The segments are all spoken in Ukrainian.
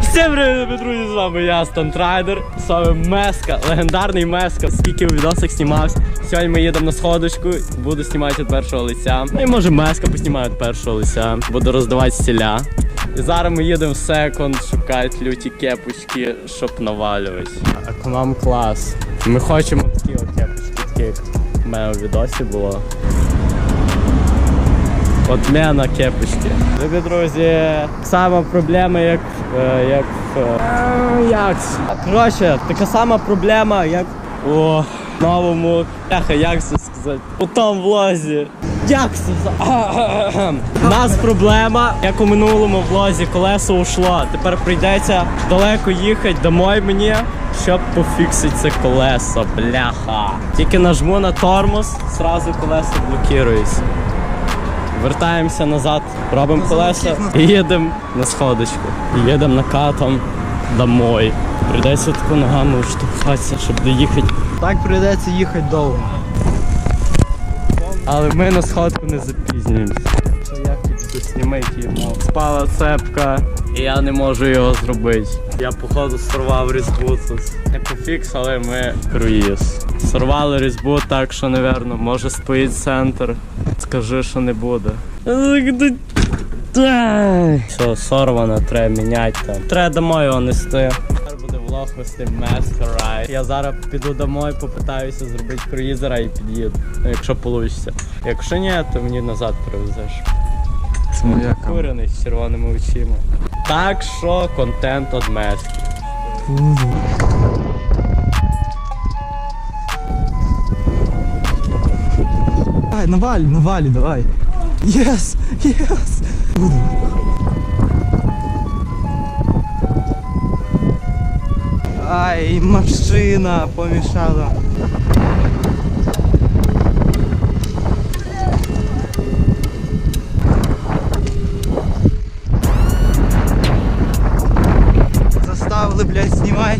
Всім привіт, друзі, з вами я, Стантрайдер, з вами Меска, легендарний Меска, скільки у відосах знімався. Сьогодні ми їдемо на сходочку, буду знімати від першого лиця. Ну і може Меска поснімає від першого лиця, буду роздавати стіля. І зараз ми їдемо в секонд шукати люті кепочки, щоб навалювати. Економ клас. Ми хочемо такі от кепочки, такі як в мене у відосі було. Отмена кепочки. Любі друзі, сама проблема, як. е, як. е, як. Коротше, така сама проблема, як у новому. Бляха, як це сказати? У тому влозі. Як це? У нас проблема, як у минулому влозі, колесо ушло. Тепер прийдеться далеко їхати домой мені, щоб пофіксити це колесо. Бляха. Тільки нажму на тормоз, зразу колесо блокується. Вертаємося назад, робимо колеса і їдемо на сходочку. Їдемо накатом домой. Прийдеться таку ногами штовхатися, щоб доїхати. Так прийдеться їхати довго. Але ми на сходку не запізнюємося. Знімати йому? Спала цепка, і я не можу його зробити. Я походу сорвав різьбу тут. Не пофікс, але ми круїз. Сорвали різьбу так, що, напевно, може стоїть центр. Скажи, що не буде. Все, сорвано, треба міняти там. Треба домой його нести. Тепер буде влог вести Маскарай. Я зараз піду домой, попитаюся зробити круїзера і під'їду. Ну, Якщо вийде. Якщо ні, то мені назад привезеш. Моя Курений з червоними очима. Так що контент од Мески. Давай, наваль, навалі, давай. Єс, єс. Ай, машина помішала. Заставили, блядь, знімай.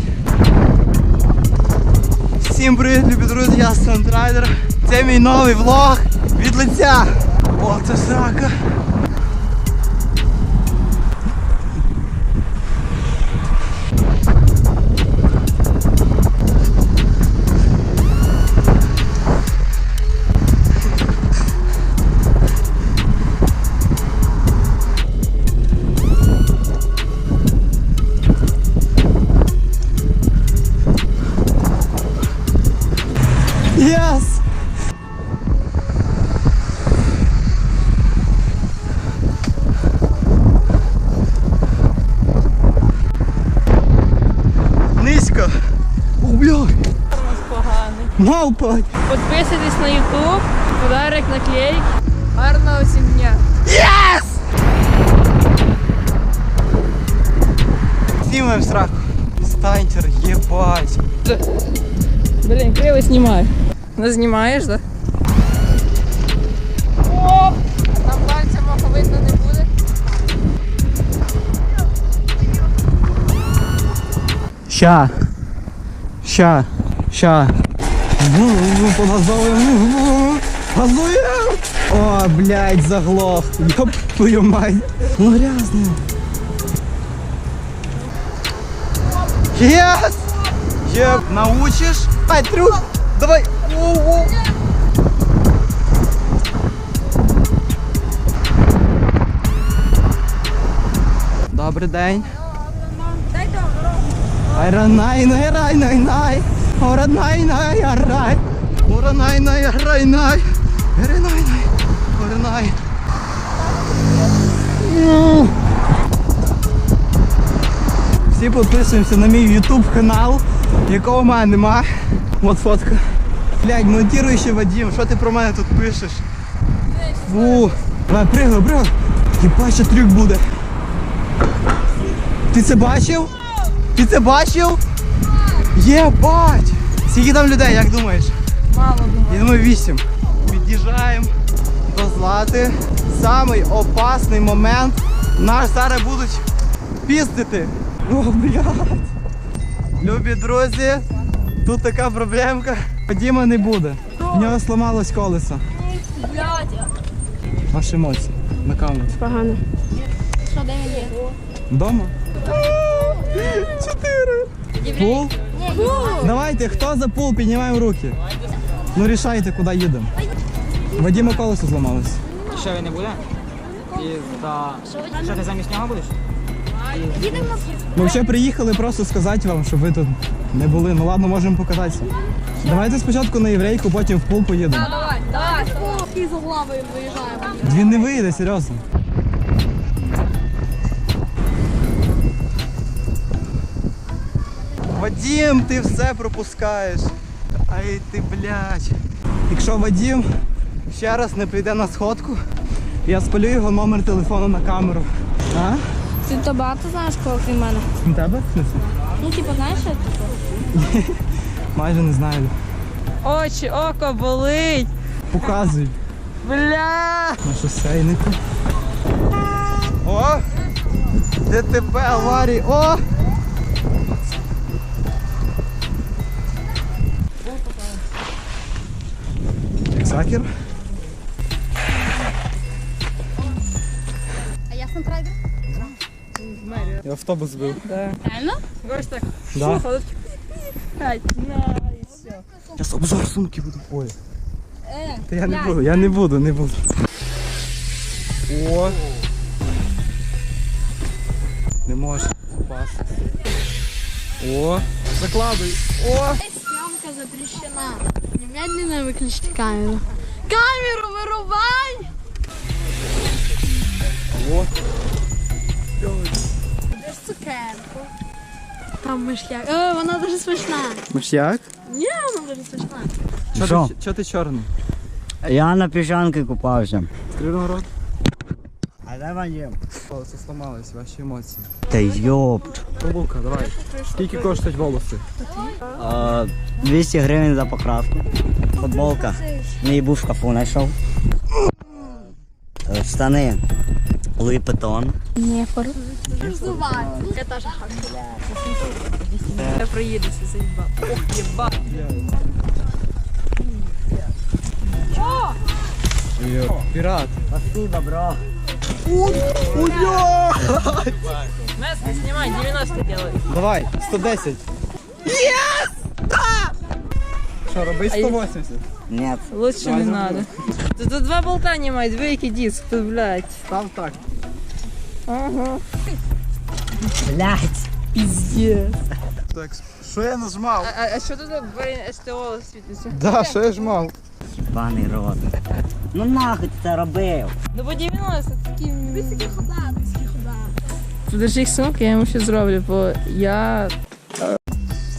Всім привіт, любі друзі, я Сандрайдер. Це мій новий влог від лиця. О, це срака. Підписуйтесь на YouTube, подарок наклейк. Гарного всім дня. Yes! Знімаємо сраку. Станьтер, єбать. Блін, криво знімаю. Не знімаєш, да? Оп! Там пальця мого видно не буде. Ща. Ща. Ща. Погазовуємо. Газуємо. О, блядь, заглох. Ёб твою мать. Ну грязно. Yes! Єп, научиш? Ай, трюк. Давай. Воу-воу. Добрий день. Айранай, най, рай, най, най. Оранай, най, арай. Оранай, най, арай, най. Еренай, най. Оранай. Всі підписуємося на мій YouTube канал, якого в мене нема. От фотка. Блядь, монтіруючий Вадим, що ти про мене тут пишеш? Фу. Давай, пригай, пригай. Єбать, що трюк буде. Ти це бачив? Ти це бачив? Єбать! Скільки там людей, як думаєш? Мало думаю. Я думаю, вісім. Під'їжджаємо до Злати. Самий опасний момент. Нас зараз будуть піздити. О, блядь. Любі друзі, тут така проблемка. Діма не буде. В нього сламалось колесо. Блядь. Ваші емоції на камеру. Погано. Що де він є? Вдома? Чотири. Пул? Давайте, хто за пул, піднімаємо руки. Ну рішайте, куди їдемо. Вадима колесо зламалось. Що він не буде? І за... Що ти замість нього будеш? Ми вже приїхали просто сказати вам, щоб ви тут не були. Ну ладно, можемо покататися. Давайте спочатку на єврейку, потім в пул поїдемо. Давай, давай. І виїжджаємо. Він не вийде, серйозно. Вадим, ти все пропускаєш. Ай ти блядь. Якщо Вадим ще раз не прийде на сходку, я спалю його номер телефону на камеру. А? Ти то багато знаєш кого крім мене? Тебе? Ну, типу, знаєш, що типу? Майже не знаю. Очі, око болить. Показуй. Бля. На шосейнику. О! ДТП аварії. О! Сакер? А я фронтрайдер. Я автобус збив. Реально? Ось так. Да. Ходить. Зараз обзор сумки буду. Ой. Е, Та я не буду, я не буду, не буду. О! Не можеш попасти. О! Закладуй! О! Съемка запрещена. Немедленно виключити камеру. Камеру вырубай! О! Де ж цукерку? Там мишляк. О, вона дуже смачна. Миш'як? Ні, вона дуже смачна. Що? ти, чо ти чорний? Я на піжанки купався. Кривого рот? А де Вадим? Це сломалось, ваші емоції. Та йоп. Лука, давай. Скільки коштують волоси? А, 200 гривень за покраску. Футболка. Мій був в шкафу знайшов. Е, Штани. Луї Петон. Ні, пору. Я теж хочу. Я проїдуся, заїбав. Ох, єба. Пірат. Спасибо, бро. Место снимай, 90 делай. Давай, 110. Єс! Що, роби 180? Ні. Лучше не надо. Тут, тут два болта немає, дві який диск, тут, блядь. Став так. Блять. Пиздец. Так, що я нажмав? А, а, а що тут блин, СТО світиться? Да, що я жмав? Баний рот. Ну нахуй ти це робив? Ну по 90 такі. Високі хода, високі хода. Подержи їх сумки, я йому ще зроблю, бо я...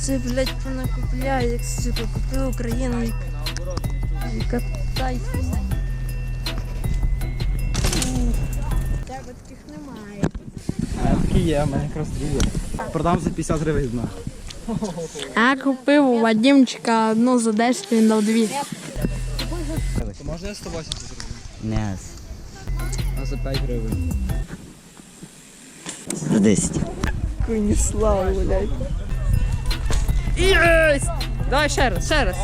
Це, блядь, понакупляю, як сука, купив Україну катай. Тебе таких немає. Такі є, в мене якраз дві є. Продам за 50 гривень одна. Я купив у Вадимчика одну за 10, він дав дві. То можна я 180 зроблю? Ні. А за 5 гривень. За 10. Хуйні слава, блядь. Єс! Давай ще раз, ще раз.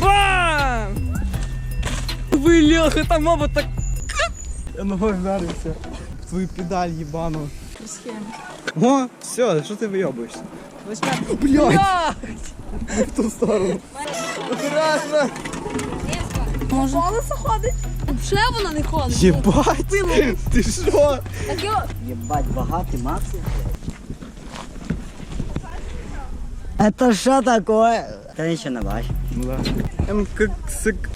Бам! Бляха, там моба так Я ногою вдарився. В твою педаль їбану. схема. О, все, що ти вийобуєшся? Восьмерка. Блядь, Бля! в ту сторону. Аккуратно. Може? Колесо ходить? Взагалі вона не ходить. Єбать, ти що? Так його... Єбать, багатий Максим. Это що таке? Ти нічого не бачиш. Ну да. МКСК.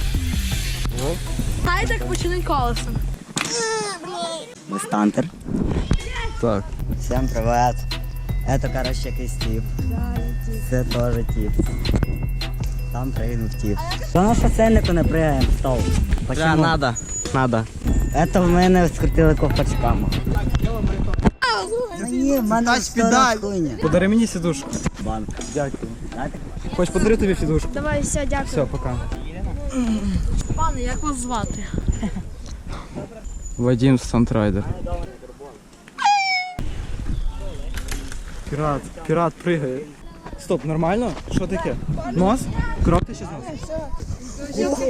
Хай так починить колесо. Стантер. Так. Всем привет. Это, короче, якийсь тип. Це теж тип. Там пригнув тип. Що на шосейнику не пригаємо? Стол. Почему? надо. Надо. Это в мене скрутили ковпачками. Ні, в мене Тач педаль. хуйня. Подари мені сідушку. Банк. Дякую. Так? Хоч подари тобі сідушку. Давай, все, дякую. Все, пока. Пане, як вас звати? Вадим Сантрайдер. Пірат, пірат пригає. Стоп, нормально? Що таке? Нос? Кров ти ще з носу?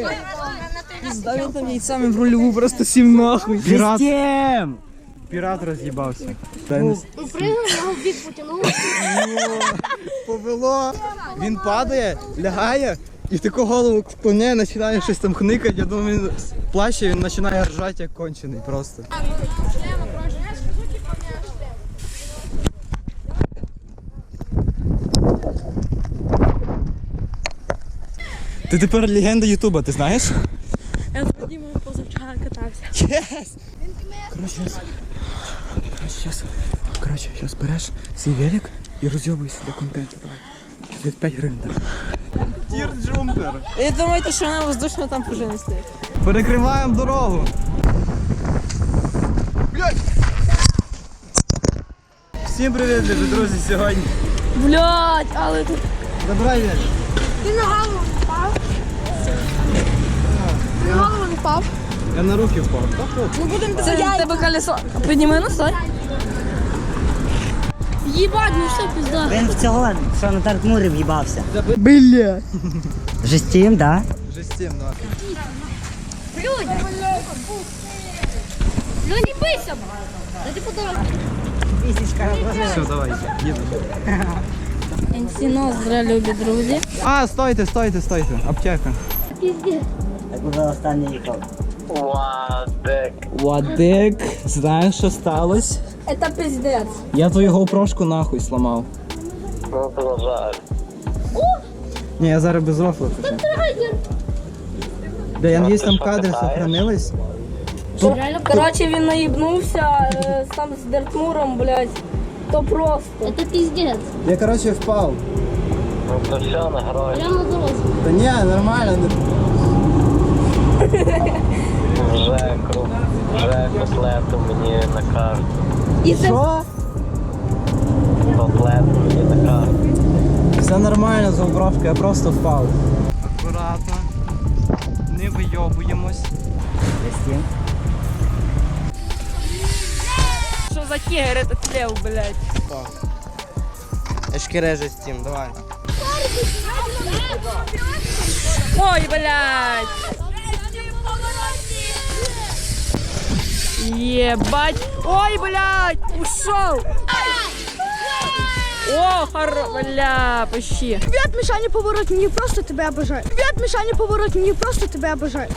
Він там яйцями в рульову просто сів нахуй. Пірат! Пірат роз'їбався. Пригнув, його в бік потягнув. Повело. Він падає, лягає і таку голову склоняє, починає щось там хникати. Я думаю, він плаче, він починає ржати як кончений просто. Ти тепер легенда Ютуба, ти знаєш? Я з Вадимом позавчора катався. Єс! Короче, сейчас. Короче, сейчас береш свій велик і розйобуйся для контенту. Давай. Від 5 гривень. Тір джумпер. І думаєте, що вона воздушно там пружини стоїть? Перекриваємо дорогу. Блядь! Всім привіт, друзі, сьогодні. Блять, але тут. Забирай велик. Він на голову впав. На голову не впав. Я на руки впав. Та хлоп. Це в тебе колесо. Підніми ну стой. Їбать, ну все, пізда. Він в цього, що на Тартмурі в'їбався. Бля. Жестім, да? Цим, да. Блюдь. Ну не бийся. Да ти подорожник. Все, давай, їдемо. Зра любі друзі. А, стойте, стойте, стойте. Аптека. Так уже останній їхав. Вадик, знаєш, що сталося? Це пиздець. Я твою гоупрошку нахуй сломав. Ні, я зараз без рофла пишу. Да, я надіюсь, там кадри сохранились. Коротше, він наїбнувся е, там з Дертмуром, блядь. То просто. Це піздець. Я, коротше, впав. Прямо на дорозі. Та ні, нормально. Вже, кру- вже котлету мені на карту. І це Що? Котлету мені на карту. Все нормально з обровкою, я просто впав. Акуратно. Не вийобуємось. Жестім. Що за тігр этот лев, блядь. Ешкереже з тим, давай. Ой, блядь. Ебать. Ой, блядь, ушел. О, хоро, бля, почти. Привіт, Мішаня поворот, мені просто тебе обожаю. Привіт, Мішаня поворот, мені просто тебе обожаю.